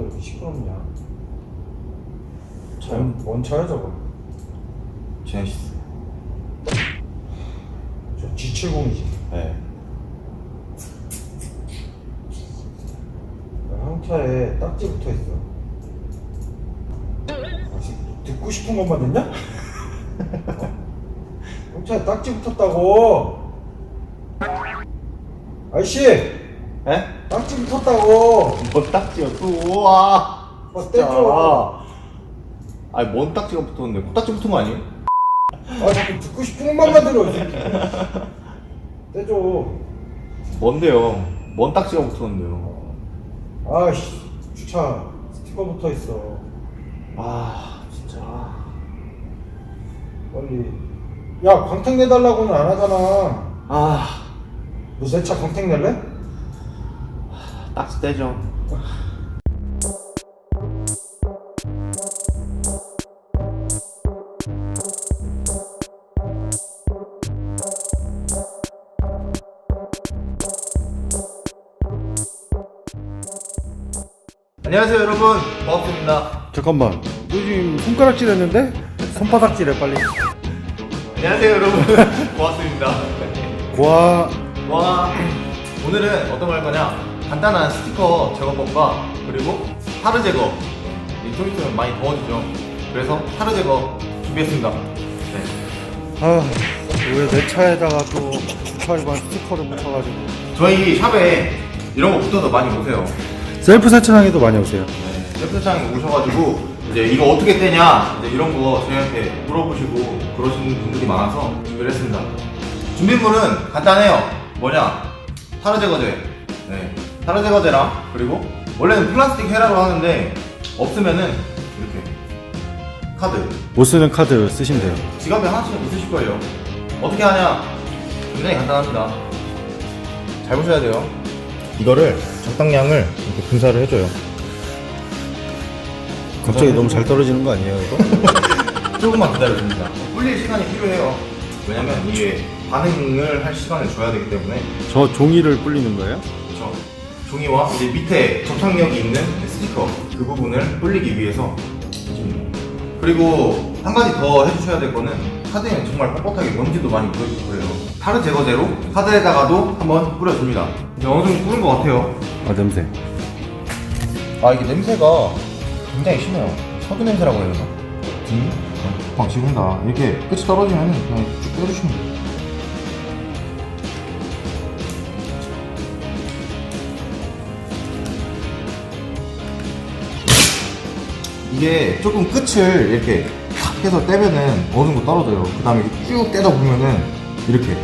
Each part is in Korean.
근데 왜 이렇게 시끄럽냐? 차요? 뭔, 뭔 차야 저거? 제네시스. 저 G70이지. 네. 항차에 딱지 붙어 있어. 아, 씨, 듣고 싶은 것만 듣냐? 어? 항차에 딱지 붙었다고. 아이씨, 에? 딱지 붙었다고. 뭔 딱지가 또, 우와. 아, 떼줘. 아니, 뭔 딱지가 붙었는데? 코딱지 붙은 거 아니에요? 아, 자꾸 듣고 싶은 것만 들어. 이 새끼. 떼줘. 뭔데요? 뭔 딱지가 붙었는데요? 아이씨, 주차 스티커 붙어 있어. 아, 진짜. 빨리. 야, 광택 내달라고는 안 하잖아. 아, 너 내 차 광택 낼래? 딱지 떼죠. 안녕하세요 여러분 반갑습니다 잠깐만. 너 지금 손가락질 했는데? 손바닥질해, 빨리. 안녕하세요 여러분 고맙습니다 와, 와 오늘은 어떤 걸 할 거냐 간단한 스티커 제거법과 그리고 타르 제거 이좀 있으면 많이 더워지죠 그래서 타르 제거 준비했습니다 네. 아, 왜 내 차에다가 또 주차 위반 스티커를 붙여가지고. 저희 샵에 이런 거 붙어서 많이 오세요 셀프 세차장에도 많이 오세요. 네, 셀프장에 오셔가지고 이제 이거 어떻게 떼냐 이제 이런 거 저희한테 물어보시고 그러시는 분들이 많아서 준비를 했습니다. 준비물은 간단해요. 뭐냐? 타르 제거제. 네, 타르 제거제랑 그리고 원래는 플라스틱 헤라로 하는데 없으면은 이렇게 카드. 못 쓰는 카드 쓰시면 돼요. 지갑에 하나씩 있으실 거예요. 어떻게 하냐? 굉장히 간단합니다. 잘 보셔야 돼요. 이거를 적당량을 이렇게 분사를 해줘요. 갑자기 너무 잘 떨어지는 거 아니에요, 이거? 조금만 기다려줍니다. 불릴 시간이 필요해요. 왜냐면 이게 반응을 할 시간을 줘야 되기 때문에 저 종이를 불리는 거예요? 종이와 이제 밑에 접착력이 있는 스티커 그 부분을 불리기 위해서. 그리고 한 가지 더 해주셔야 될 거는 카드에는 정말 뻣뻣하게 먼지도 많이 묻어있고 그래요. 타르 제거제로 카드에다가도 한번 뿌려줍니다. 이제 어느 정도 뿌린 것 같아요. 아, 냄새. 아 이게 냄새가 굉장히 심해요. 석유 냄새라고 해야 되나? 음? 방 지른다. 이렇게 끝이 떨어지면 그냥 쭉 빼주시면 돼요. 이게 조금 끝을 이렇게 탁 해서 떼면은 어느 정도 떨어져요. 그 다음에 쭉 떼다 보면은 이렇게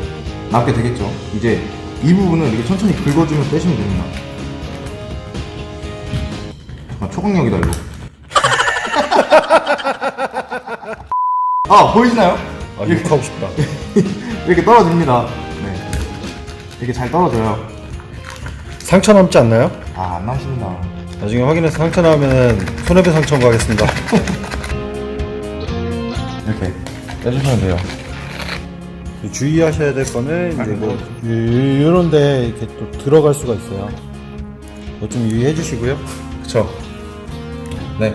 남게 되겠죠. 이제 이 부분은 이렇게 천천히 긁어주면 떼시면 됩니다. 아, 초강력이다 이거. 아 보이시나요? 아, 욕하고 싶다. 이렇게 떨어집니다. 네. 이렇게 잘 떨어져요. 상처 남지 않나요? 아안 나십니다. 나중에 확인해서 상처 나오면 손해배 상처 가겠습니다. 이렇게 떼주시면 돼요. 주의하셔야 될 거는 이제 뭐 이런 데 이렇게 또 들어갈 수가 있어요. 그거 좀 유의해 주시고요. 그쵸. 네.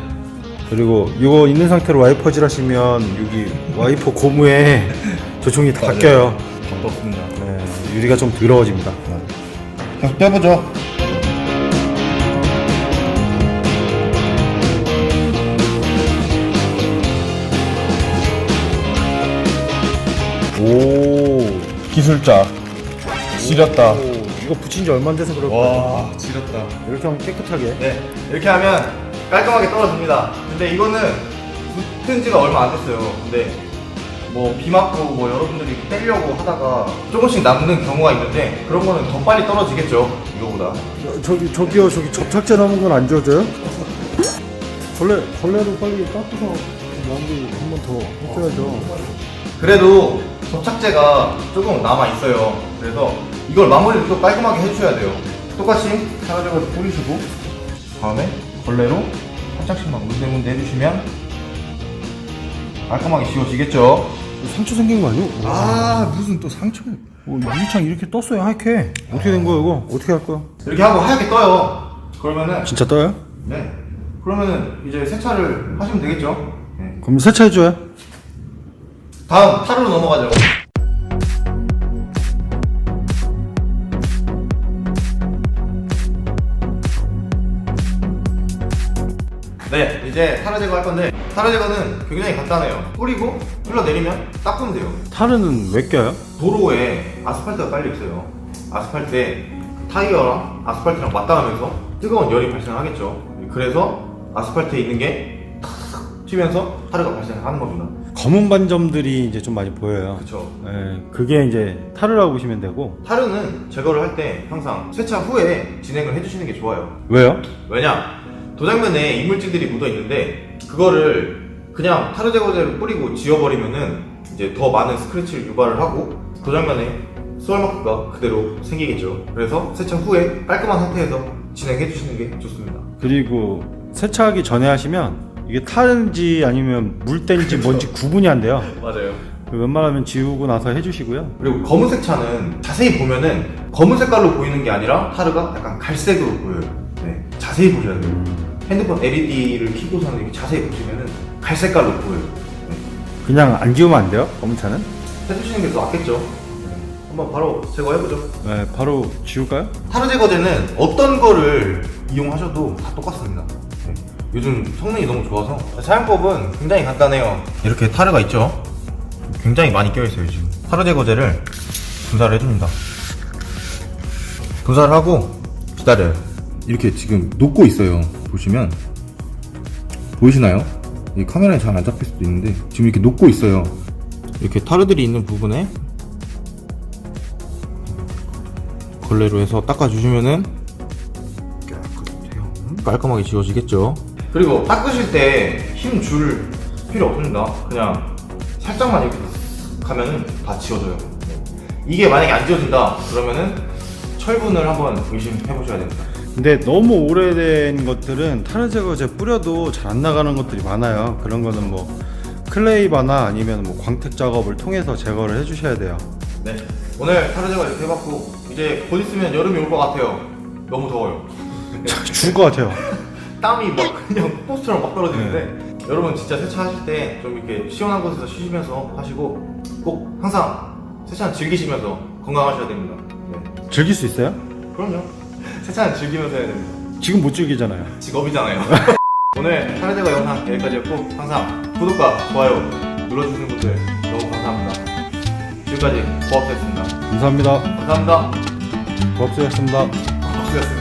그리고 이거 있는 상태로 와이퍼질 하시면 여기 와이퍼 고무에 저 종이 다 맞아요. 껴요. 답도 없습니다. 네, 유리가 좀 더러워집니다. 계속 떼보죠. 오, 기술자. 지렸다. 오, 이거 붙인 지 얼마 안 돼서 그럴 거예요. 와, 지렸다. 이렇게 하면 깨끗하게. 네. 이렇게 하면 깔끔하게 떨어집니다. 근데 이거는 붙은 지가 얼마 안 됐어요. 근데 뭐 비 맞고 뭐 여러분들이 떼려고 하다가 조금씩 남는 경우가 있는데 그런 거는 더 빨리 떨어지겠죠. 이거보다. 저- 저기 저기요 저기 접착제 남은 건 안 지워져요? 벌레 벌레로 빨리 닦아서 마무리 한 번 더 해줘야죠. 그래도 접착제가 조금 남아 있어요. 그래서 이걸 마무리를 또 깔끔하게 해주셔야 돼요. 똑같이 사라져서 뿌리시고 다음에 걸레로 살짝씩만 문대문대 해주시면 깔끔하게 지워지겠죠. 상처 생긴 거 아니에요? 아 무슨 또 상처? 어, 유리창 이렇게 떴어요 하얗게. 어떻게 된 거예요 이거? 어떻게 할 거야? 이렇게 하고 하얗게 떠요. 그러면은 진짜 떠요? 네 그러면은 이제 세차를 하시면 되겠죠? 네. 그럼 세차해줘요? 다음 타르로 넘어가죠. 네, 이제 타르 제거 할 건데 타르 제거는 굉장히 간단해요. 뿌리고 흘러내리면 닦으면 돼요. 타르는 왜 껴요? 도로에 아스팔트가 깔려 있어요. 아스팔트에 타이어랑 아스팔트랑 맞닿으면서 뜨거운 열이 발생하겠죠. 그래서 아스팔트에 있는 게탁 튀면서 타르가 발생하는 겁니다. 검은 반점들이 이제 좀 많이 보여요. 그렇죠. 예, 그게 이제 타르라고 보시면 되고 타르는 제거를 할 때 항상 세차 후에 진행을 해주시는 게 좋아요. 왜요? 왜냐? 도장면에 이물질들이 묻어 있는데 그거를 그냥 타르 제거제를 뿌리고 지워버리면은 이제 더 많은 스크래치를 유발을 하고 도장면에 수월마크가 그대로 생기겠죠. 그래서 세차 후에 깔끔한 상태에서 진행해 주시는 게 좋습니다. 그리고 세차하기 전에 하시면 이게 타르인지 아니면 물때인지 뭔지 구분이 안 돼요. 맞아요. 그 웬만하면 지우고 나서 해주시고요. 그리고 검은색 차는 자세히 보면은 검은 색깔로 보이는 게 아니라 타르가 약간 갈색으로 보여요. 네, 자세히 보셔야 돼요. 핸드폰 LED를 켜고서는 이렇게 자세히 보시면은 갈색깔로 보여요. 네. 그냥 안 지우면 안 돼요? 검은 차는? 해주시는 게 더 낫겠죠. 네. 한번 바로 제거해보죠. 네, 바로 지울까요? 타르 제거제는 어떤 거를 이용하셔도 다 똑같습니다. 네. 요즘 성능이 너무 좋아서 사용법은 굉장히 간단해요. 이렇게 타르가 있죠. 굉장히 많이 껴있어요 지금. 타르 제거제를 분사를 해줍니다. 분사를 하고 기다려요. 이렇게 지금 녹고 있어요. 보시면 보이시나요? 이 카메라에 잘 안 잡힐 수도 있는데 지금 이렇게 녹고 있어요. 이렇게 타르들이 있는 부분에 걸레로 해서 닦아주시면은. 깔끔하게 지워지겠죠. 그리고 닦으실 때 힘 줄 필요 없습니다. 그냥 살짝만 이렇게 가면은 다 지워져요. 네. 이게 만약에 안 지워진다 그러면은 철분을 한번 의심해 보셔야 됩니다. 근데 너무 오래된 것들은 타르 제거제 뿌려도 잘 안 나가는 것들이 많아요. 그런 거는 뭐 클레이바나 아니면 뭐 광택 작업을 통해서 제거를 해주셔야 돼요. 네. 오늘 타르 제거 이렇게 해봤고 이제 곧 있으면 여름이 올 것 같아요. 너무 더워요. 죽을 것 같아요. 땀이 막 그냥 포스처럼 막 떨어지는데 여러분 진짜 세차하실 때 좀 이렇게 시원한 곳에서 쉬시면서 하시고 꼭 항상 세차는 즐기시면서 건강하셔야 됩니다. 네. 즐길 수 있어요? 그럼요. 세차는 즐기면서 해야 됩니다. 지금 못 즐기잖아요. 직업이잖아요. 오늘 사례제거 영상 여기까지였고 항상 구독과 좋아요 눌러주시는 분들 너무 감사합니다. 지금까지 고학수였습니다. 감사합니다. 감사합니다. 고맙습니다. 고학수였습니다.